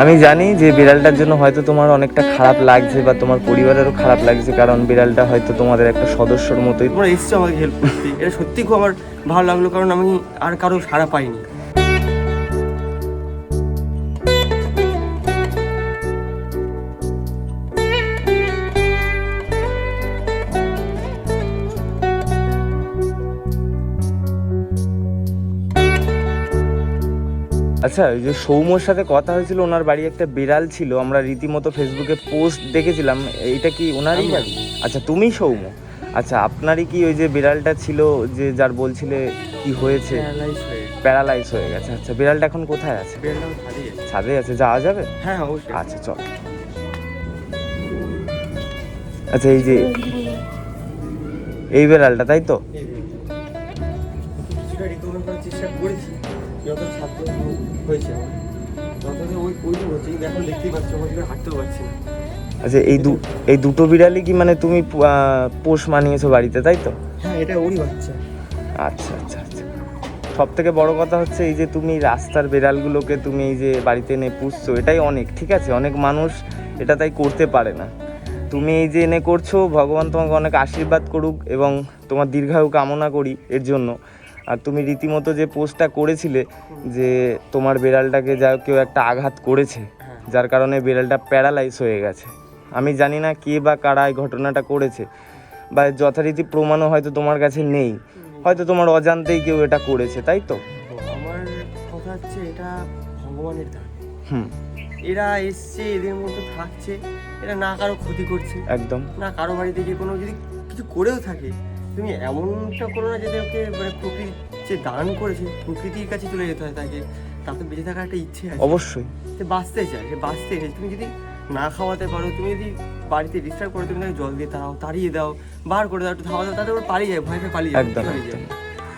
আমি জানি যে বিড়ালটার জন্য হয়তো তোমার অনেকটা খারাপ লাগছে বা তোমার পরিবারেরও খারাপ লাগছে, কারণ বিড়ালটা হয়তো তোমাদের একটা সদস্যর মতোই তোমরা এসছো আমাকে হেল্প করতে। এটা সত্যি খুব আমার ভালো লাগল, কারণ আমি আর কারও সারা পাইনি। আচ্ছা ওই যে সৌম্যর সাথে কথা হয়েছিল ওনার বাড়ি একটা বিড়াল ছিল আমরা রীতিমতো ফেসবুকে পোস্ট দেখেছিলাম এইটা কি ওনারই। বাড়ি? আচ্ছা তুমি সৌম্য? আচ্ছা আপনারই কি ওই যে বিড়ালটা ছিল যে যার বলছিলে কি হয়েছে? প্যারালাইজ হয়ে গেছে। আচ্ছা বিড়ালটা এখন কোথায় আছে। ছাদে আছে। যাওয়া যাবে? হ্যাঁ অবশ্যই। আচ্ছা চল। আচ্ছা এই যে এই বিড়ালটা তাই তো? হচ্ছে কিন্তু এখন দেখতেই পাচ্ছ আমার হাঁটতেও পারছি না। আচ্ছা এই দু এই দুটো বিড়ালই কি মানে তুমি পোষ মানিয়েছো বাড়িতে তাই তো? হ্যাঁ এটা ওরই বাচ্চা। আচ্ছা আচ্ছা আচ্ছা। সব থেকে বড় কথা হচ্ছে এই যে তুমি রাস্তার বিড়ালগুলোকে তুমি এই যে বাড়িতে এনে পুষছো এটাই অনেক ঠিক আছে? অনেক মানুষ এটা তাই করতে পারে না। তুমি এই যে এনে করছ ভগবান তোমাকে অনেক আশীর্বাদ করুক এবং তোমার দীর্ঘায়ু কামনা করি এর জন্য। আর তুমি রীতিমতো যে পোস্টটা করেছিলে যে তোমার বিড়ালটাকে যা কেউ একটা আঘাত করেছে হ্যাঁ। যার কারণে বিড়ালটা প্যারালাইজ হয়ে গেছে। আমি জানি না কে বা কারা এই ঘটনাটা করেছে বা যথারীতি প্রমাণও হয়তো তোমার কাছে নেই। হয়তো তোমার অজান্তেই কেউ এটা করেছে তাই তো? তো আমার কথা হচ্ছে এটা ভগবানের দান হুম। এরা এসছে এদের মধ্যে থাকছে এরা না কারও ক্ষতি করছে। একদম। না কারও বাড়িতে গিয়ে কোনো যদি কিছু করেও থাকে তুমি এমনটা করো না যাতে ওকে মানে প্রকৃতি যে দান করেছে প্রকৃতির কাছে চলে যেতে হয় তাকে তার তো বেঁচে থাকার একটা ইচ্ছে আছে। অবশ্যই। সে বাঁচতে চায় সে বাঁচতে চায়। তুমি যদি না খাওয়াতে পারো তুমি যদি বাড়িতে ডিস্টার্ব করো তুমি তাকে জল দিয়ে তাড়াও তাড়িয়ে দাও বার করে দাও একটু খাওয়া দাও তাতে ওর পালিয়ে যায় ভয় পেয়ে পালিয়ে যায় একদম, পালিয়ে যায়।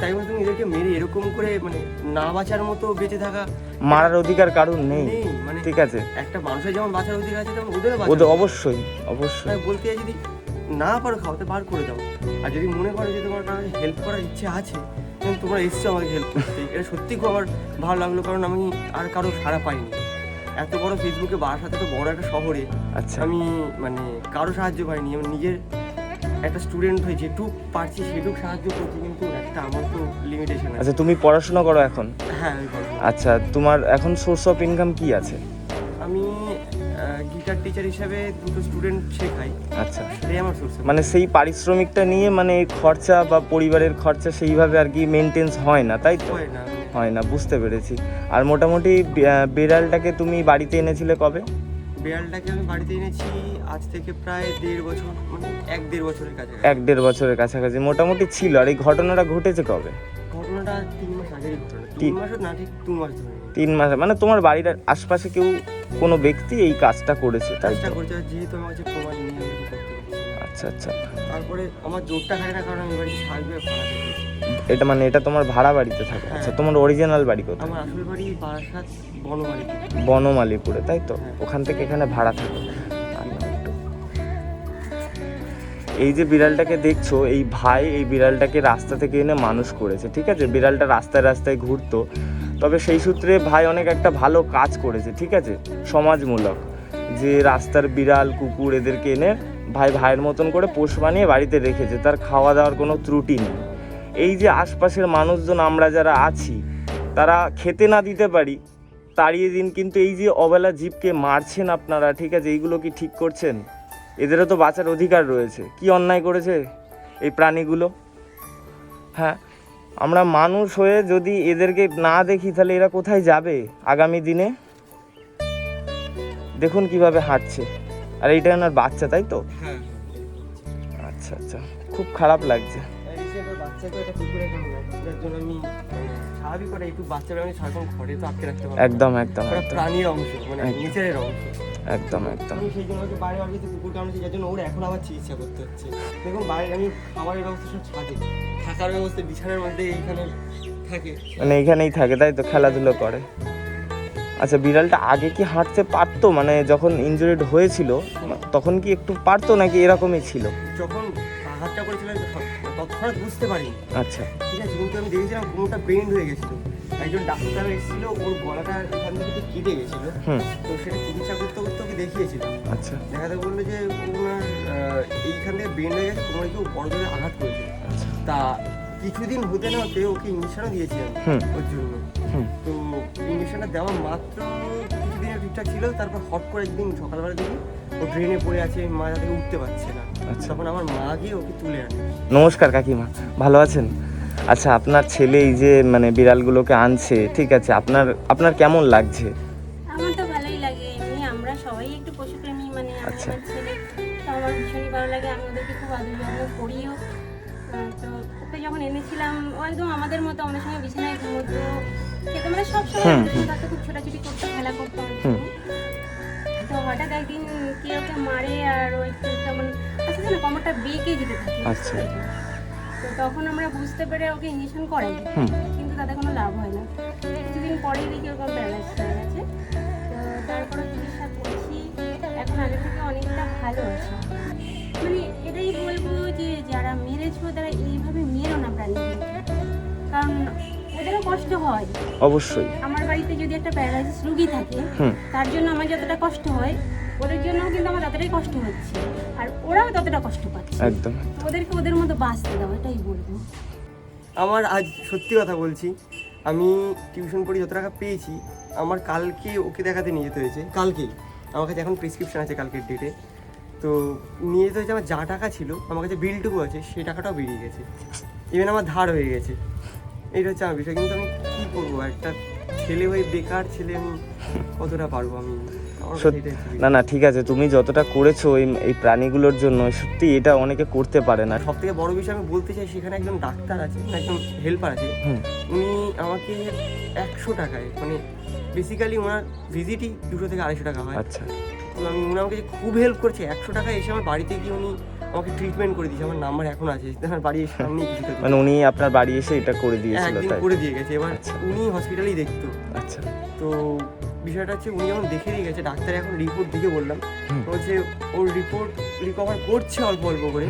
তাই বলে তুমি এদেরকে মেরে এরকম করে মানে না বাঁচার মতো বেঁচে থাকা মারার অধিকার কারণ নেই। মানে ঠিক আছে। একটা মানুষের যেমন বাঁচার অধিকার আছে তেমন ওদেরও ওদের অবশ্যই অবশ্যই। বলতে যদি না পারো খাওয়াতে বার করে দাও। আর যদি মনে করো যে তোমার কারণে হেল্প করার ইচ্ছে আছে তখন তোমরা এসছো আমাকে হেল্প করতে। এটা সত্যি খুব আমার ভালো লাগল কারণ আমি আর কারও সাড়া পাইনি। এত বড় ফেসবুকে বারাসাত এত বড় একটা শহরে আচ্ছা। আমি মানে কারও সাহায্য পাইনি। আমি নিজের একটা স্টুডেন্ট হয়ে যেটুক পারছি সেটুক সাহায্য করছি কিন্তু একটা আমার তো লিমিটেশন আছে। আচ্ছা তুমি পড়াশোনা করো এখন? হ্যাঁ আমি। আচ্ছা তোমার এখন সোর্স অফ ইনকাম কি আছে? গিটার টিচার হিসেবে দুটো স্টুডেন্ট শেখাই আচ্ছা। সেটাই আমার সোর্স মানে সেই পারিশ্রমিকটা নিয়ে মানে খরচা বা পরিবারের খরচা সেইভাবে আর কি মেনটেন্স হয় না তাই তো? হয় না। হয় না বুঝতে পেরেছি। আর মোটামুটি বিড়ালটাকে তুমি বাড়িতে এনেছিলে কবে? বিড়ালটাকে আমি বাড়িতে এনেছি আজ থেকে প্রায় দেড় বছর মানে এক দেড় বছরের কাছে এক দেড় বছরের কাছাকাছি মোটামুটি ছিল। আর এই ঘটনাটা ঘটেছে কবে? ঘটনাটা তিন মাস আগেরই ঘটনা। তিন না ঠিক দু মাস ধরে। তিন মাস মানে তোমার বাড়ির আশপাশে কেউ কোনো ব্যক্তি এই কাজটা করেছে তাই চেষ্টা তো? যেহেতু আমার কাছে প্রমাণ নিয়ে আমি কিছু করতে পারছি না। আচ্ছা আচ্ছা। তারপরে আমার জোরটা না কারণ আমি বাড়িতে থাকবে ভাড়া এটা মানে এটা তোমার ভাড়া বাড়িতে থাকে। আচ্ছা হ্যাঁ। তোমার অরিজিনাল বাড়ি কোথায়? আমার আসল বাড়ি বারাসাত বনবাড়িতে বনমালীপুরে তাই তো? হ্যাঁ। ওখান থেকে এখানে ভাড়া থাকে। এই যে বিড়ালটাকে দেখছ, এই ভাই এই বিড়ালটাকে রাস্তা থেকে এনে মানুষ করেছে, ঠিক আছে? বিড়ালটা রাস্তায় রাস্তায় ঘুরতো। তবে সেই সূত্রে ভাই অনেক একটা ভালো কাজ করেছে, ঠিক আছে? সমাজমূলক। যে রাস্তার বিড়াল, কুকুর এদেরকে এনে ভাই ভাইয়ের মতন করে পোষ বানিয়ে বাড়িতে রেখেছে, তার খাওয়া দাওয়ার কোনো ত্রুটি নেই। এই যে আশপাশের মানুষজন, আমরা যারা আছি, তারা খেতে না দিতে পারি, তাড়িয়ে দিন, কিন্তু এই যে অবেলা জীবকে মারছেন আপনারা, ঠিক আছে? এইগুলো কি ঠিক করছেন? এদেরও তো বাঁচার অধিকার রয়েছে। কি অন্যায় করেছে এই প্রাণীগুলো? হ্যাঁ আমরা মানুষ হয়ে যদি এদেরকে না দেখি তাহলে এরা কোথায় যাবে আগামী দিনে? দেখুন কীভাবে হাঁটছে। আর এইটা ওনার বাচ্চা তাই তো? হ্যাঁ। আচ্ছা আচ্ছা। খুব খারাপ লাগছে। মানে। একদম একদম প্রাণীর অংশ মানে। নেচারের অংশ। একদম একদম। সেই জন্য বাইরে কুকুর কামড়েছি যার জন্য ওর এখন আবার চিকিৎসা করতে হচ্ছে। দেখুন বাইরে আমি খাবারের ব্যবস্থা সব ছাদে থাকার ব্যবস্থা বিছানার মধ্যে এইখানে থাকে। মানে এইখানেই থাকে তাই তো? খেলাধুলো করে। আচ্ছা বিড়ালটা আগে কি হাঁটতে পারতো? মানে যখন ইনজুরিড হয়েছিল তখন কি একটু পারতো নাকি এরকমই ছিল? যখন করেছিলাম তৎক্ষণাৎ বুঝতে পারিনি। আচ্ছা। ঠিক আছে কিন্তু আমি দেখেছিলাম কোনোটা বেন্ড হয়ে গেছিল। একজন ডাক্তার এসেছিল ওর গলাটা এখান থেকে কেটে গেছিল। তো সেটা চিকিৎসা করতে করতে ওকে দেখিয়েছিলাম। আচ্ছা। দেখাতে বলল যে ওনার এইখান থেকে বেন্ড হয়ে গেছে তোমার কেউ বড় ধরে আঘাত করেছে। আচ্ছা। তা কিছুদিন হতে না হতে ওকে ইঞ্জেকশনও দিয়েছিলাম ওর জন্য। তো ইঞ্জেকশনটা দেওয়া মাত্র কিছুদিনের ঠিকঠাক ছিল তারপর হট করে একদিন সকালবেলা দেখি ও ড্রেনে পড়ে আছে মাজা থেকে উঠতে পারছে না। আচ্ছা। তখন আমার মা গিয়ে ওকে তুলে আনে। নমস্কার কাকিমা ভালো আছেন? আচ্ছা আপনার ছেলে এই যে মানে বিড়ালগুলোকে আনছে ঠিক আছে আপনার আপনার কেমন লাগছে আমার তো ভালোই লাগে এমনি আমরা সবাই একটু পশুপ্রেমী মানে আচ্ছা। আমার ভীষণই ভালো লাগে আমি ওদেরকে খুব আদর যত্ন করিও তো ওকে যখন এনেছিলাম একদম আমাদের মতো আমাদের সঙ্গে বিছানায় ঘুমোতো খেতে মানে সব সময় হুম, আমাদের সঙ্গে থাকতো খুব ছোটাছুটি করতো খেলা করতো। তো হঠাৎ একদিন কে ওকে মারে আর ও একটু কেমন না কোমরটা বেঁকে যেতে থাকে আচ্ছা। তো তখন আমরা বুঝতে পেরে ওকে ইঞ্জেকশন করাই কিন্তু তাতে কোনো লাভ হয় না। কিছুদিন পরেই দেখি ওরকম প্যারালাইসিস হয়ে গেছে। তো তারপরে চিকিৎসা করছি। এখন আগে থেকে অনেকটা ভালো আছে। মানে এটাই বলব যে যারা মেরেছো তারা এইভাবে মেরো না প্রাণীদেরকে কারণ ওদেরও কষ্ট হয়। অবশ্যই। আমার বাড়িতে যদি একটা প্যারালাইসিস রুগী থাকে তার জন্য আমার যতটা কষ্ট হয় ওদের জন্য কিন্তু আমার ততটাই কষ্ট হচ্ছে। আর ওরাও ততটা কষ্ট পাচ্ছে একদম ওদেরকে ওদের মতো বাঁচতে দাও এটাই বলব। আমার আজ সত্যি কথা বলছি আমি টিউশন পড়ে যত টাকা পেয়েছি আমার কালকে ওকে দেখাতে নিয়ে যেতে হয়েছে কালকেই। আমার কাছে এখন প্রেসক্রিপশন আছে কালকের ডেটে তো নিয়ে যেতে হয়েছে আমার যা টাকা ছিল আমার কাছে বিলটুকু আছে সেই টাকাটাও বেরিয়ে গেছে। ইভেন আমার ধার হয়ে গেছে। এইটা হচ্ছে আমার বিষয় কিন্তু আমি কী করব একটা ছেলে হয়ে বেকার ছেলে আমি কতটা পারব আমি? না না ঠিক আছে তুমি যতটা করেছ এই এই প্রাণীগুলোর জন্য সত্যি এটা অনেকে করতে পারে না। সব থেকে বড় বিষয় আমি বলতে চাই সেখানে একজন ডাক্তার আছে একজন হেল্পার আছে। উনি আমাকে একশো টাকায় মানে বেসিক্যালি ওনার ভিজিটই দুশো থেকে আড়াইশো টাকা হয়। আচ্ছা। তো আমি উনি আমাকে যে খুব হেল্প করছে একশো টাকায় এসে আমার বাড়িতে গিয়ে উনি আমাকে ট্রিটমেন্ট করে দিয়েছে। আমার নাম্বার এখন আছে আমার বাড়ি এসে আমি মানে উনি আপনার বাড়ি এসে এটা করে দিয়েছিল তাই করে দিয়ে গেছে। এবার আচ্ছা। উনি হসপিটালেই দেখতো। আচ্ছা। তো বিষয়টা হচ্ছে উনি যখন দেখে দিয়ে গেছে ডাক্তার এখন রিপোর্ট দিকে বললাম। বলছে ওর রিপোর্ট রিকভার করছে অল্প অল্প করে।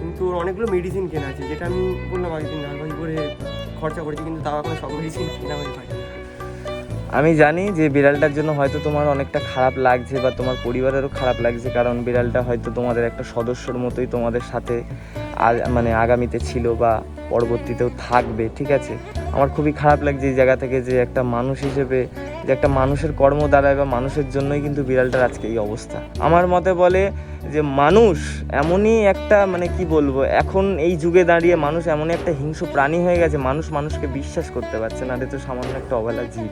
কিন্তু ওর অনেকগুলো মেডিসিন কেনা আছে যেটা আমি বললাম আগের নার্ভাস করে খরচা করেছি কিন্তু তাও এখন সব মেডিসিন কেনা হয়ে পারে আমি জানি যে বিড়ালটার জন্য হয়তো তোমার অনেকটা খারাপ লাগছে বা তোমার পরিবারেরও খারাপ লাগছে কারণ বিড়ালটা হয়তো তোমাদের একটা সদস্যর মতোই তোমাদের সাথে মানে আগামীতে ছিল বা পরবর্তীতেও থাকবে ঠিক আছে? আমার খুবই খারাপ লাগছে এই জায়গা থেকে যে একটা মানুষ হিসেবে যে একটা মানুষের কর্ম দ্বারায় বা মানুষের জন্যই কিন্তু বিড়ালটার আজকে এই অবস্থা। আমার মতে বলে যে মানুষ এমনই একটা মানে কি বলব এখন এই যুগে দাঁড়িয়ে মানুষ এমনই একটা হিংস্র প্রাণী হয়ে গেছে মানুষ মানুষকে বিশ্বাস করতে পারছে না। এটা তো সামান্য একটা অবহেলা জীব।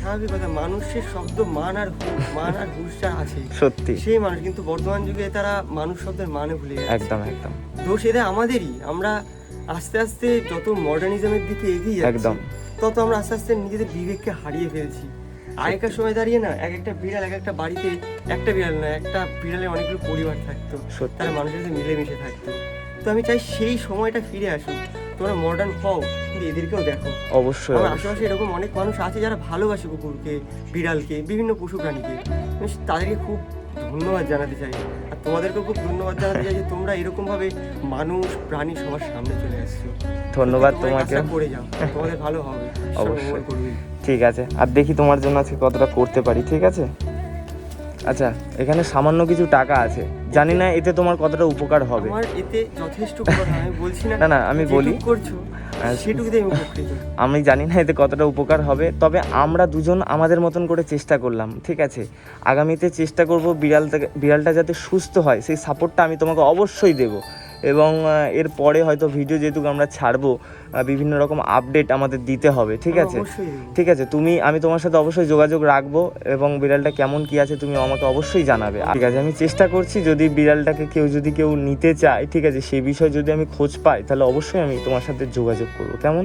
স্বাভাবিক কথা মানুষের শব্দ মান আর মান আর হুশটা আছে সত্যি। সেই মানুষ কিন্তু বর্তমান যুগে তারা মানুষ শব্দের মানে ভুলে একদম একদম। দোষ এদের আমাদেরই। আমরা আস্তে আস্তে যত মডার্নিজমের দিকে এগিয়ে যাচ্ছি একদম। তত আমরা আস্তে আস্তে নিজেদের বিবেককে হারিয়ে ফেলছি। আগেকার সময় দাঁড়িয়ে না এক একটা বিড়াল এক একটা বাড়িতে একটা বিড়াল না একটা বিড়ালে অনেকগুলো পরিবার থাকতো। তারা মানুষের সাথে মিলেমিশে থাকতো। তো আমি চাই সেই সময়টা ফিরে আসুক। তোমরা মডার্ন হও কিন্তু এদেরকেও দেখো। অবশ্যই আমার আশেপাশে এরকম অনেক মানুষ আছে যারা ভালোবাসে কুকুরকে বিড়ালকে বিভিন্ন পশু প্রাণীকে। তাদেরকে খুব ধন্যবাদ জানাতে চাই। আর তোমাদেরকেও খুব ধন্যবাদ জানাতে চাই যে তোমরা এরকমভাবে মানুষ প্রাণী সবার সামনে চলে আসছো। ধন্যবাদ তোমাকে করে যাও। তোমাদের ভালো হবে। অবশ্যই। ঠিক আছে। আর দেখি তোমার জন্য আজকে কতটা করতে পারি ঠিক আছে? আচ্ছা এখানে সামান্য কিছু টাকা আছে। জানি না এতে তোমার কতটা উপকার হবে। আমার এতে যথেষ্ট উপকার আমি বলছি না না, না, আমি বলি। করছ আমি জানি না এতে কতটা উপকার হবে তবে আমরা দুজন আমাদের মতন করে চেষ্টা করলাম ঠিক আছে? আগামীতে চেষ্টা করব বিড়াল থেকে বিড়ালটা যাতে সুস্থ হয় সেই সাপোর্টটা আমি তোমাকে অবশ্যই দেব। এবং এর পরে হয়তো ভিডিও যেহেতু আমরা ছাড়বো বিভিন্ন রকম আপডেট আমাদের দিতে হবে ঠিক আছে? ঠিক আছে তুমি আমি তোমার সাথে অবশ্যই যোগাযোগ রাখব এবং বিড়ালটা কেমন কি আছে তুমি আমাকে অবশ্যই জানাবে। ঠিক আছে আমি চেষ্টা করছি যদি বিড়ালটাকে কেউ যদি কেউ নিতে চায় ঠিক আছে সেই বিষয়ে যদি আমি খোঁজ পাই তাহলে অবশ্যই আমি তোমার সাথে যোগাযোগ করব কেমন?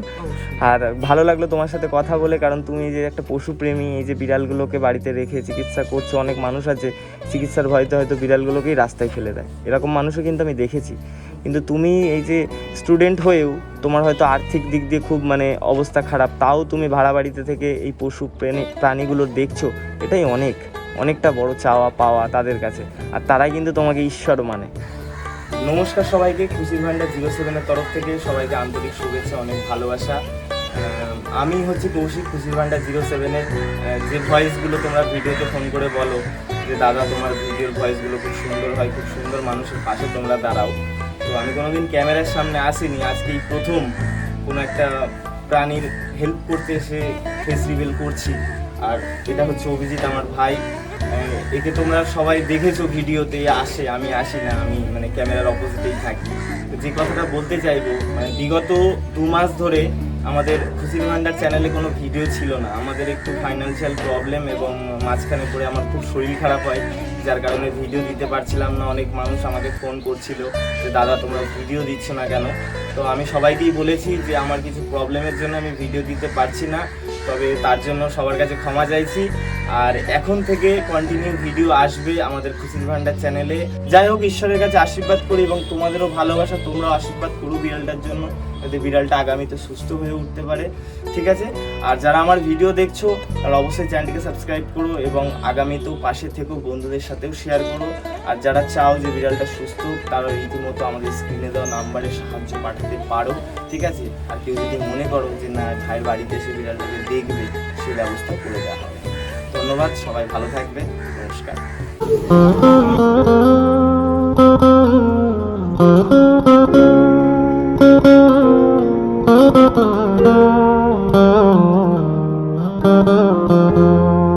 আর ভালো লাগল তোমার সাথে কথা বলে কারণ তুমি যে একটা পশুপ্রেমী এই যে বিড়ালগুলোকে বাড়িতে রেখে চিকিৎসা করছ অনেক মানুষ আছে চিকিৎসার ভয়তে হয়তো বিড়ালগুলোকেই রাস্তায় ফেলে দেয়। এরকম মানুষও কিন্তু আমি দেখেছি। কিন্তু তুমি এই যে স্টুডেন্ট হয়েও তোমার হয়তো আর্থিক দিক দিয়ে খুব মানে অবস্থা খারাপ, তাও তুমি ভাড়া বাড়িতে থেকে এই পশু প্রাণী, প্রাণীগুলো দেখছ, এটাই অনেক, অনেকটা বড় চাওয়া পাওয়া তাদের কাছে। আর তারাই কিন্তু তোমাকে ঈশ্বর মানে। নমস্কার সবাইকে, খুশির ভান্ডার জিরো সেভেনের তরফ থেকে সবাইকে আন্তরিক শুভেচ্ছা, অনেক ভালোবাসা। আমি হচ্ছি কৌশিক, খুশির ভান্ডার জিরো সেভেনের যে ভয়েসগুলো তোমরা ভিডিওতে ফোন করে বলো যে, দাদা, তোমার ভিডিওর ভয়েসগুলো খুব সুন্দর হয়, খুব সুন্দর মানুষের পাশে তোমরা দাঁড়াও। তো আমি কোনোদিন ক্যামেরার সামনে আসিনি। আজকে এই প্রথম কোনো একটা প্রাণীর হেল্প করতে এসে ফেস রিভিল করছি। আর এটা হচ্ছে অভিজিৎ, আমার ভাই। একে তোমরা সবাই দেখেছ ভিডিওতে আসে, আমি আসি না, আমি মানে ক্যামেরার অপোজিটেই থাকি। যে কথাটা বলতে চাইব মানে বিগত দু মাস ধরে আমাদের খুশি ভান্ডার চ্যানেলে কোনো ভিডিও ছিল না। আমাদের একটু ফাইন্যান্সিয়াল প্রবলেম এবং মাঝখানে পড়ে আমার খুব শরীর খারাপ হয়, যার কারণে ভিডিও দিতে পারছিলাম না। অনেক মানুষ আমাকে ফোন করছিল যে, দাদা, তোমরা ভিডিও দিচ্ছ না কেন? তো আমি সবাইকেই বলেছি যে, আমার কিছু প্রবলেমের জন্য আমি ভিডিও দিতে পারছি না। তবে তার জন্য সবার কাছে ক্ষমা চাইছি। আর এখন থেকে কন্টিনিউ ভিডিও আসবে আমাদের খুশির ভান্ডার চ্যানেলে যাই হোক, ঈশ্বরের কাছে আশীর্বাদ করি এবং তোমাদেরও ভালোবাসা, তোমরাও আশীর্বাদ করো বিড়ালটার জন্য, যাতে বিড়ালটা আগামীতে সুস্থ হয়ে উঠতে পারে। ঠিক আছে? আর যারা আমার ভিডিও দেখছ, তারা অবশ্যই চ্যানেলটিকে সাবস্ক্রাইব করো এবং আগামীতেও পাশে থেকেও বন্ধুদের সাথেও শেয়ার করো। আর যারা চাও যে বিড়ালটা সুস্থ তারা রীতিমতো আমাদের স্ক্রিনে দেওয়া নাম্বারে সাহায্য পাঠাতে পারো। ঠিক আছে? আর কেউ যদি মনে করো যে, না, ভাইয়ের বাড়িতে এসে বিড়ালটাকে দেখবে সেই ব্যবস্থা করে দেওয়া হবে। ধন্যবাদ সবাই ভালো থাকবে নমস্কার।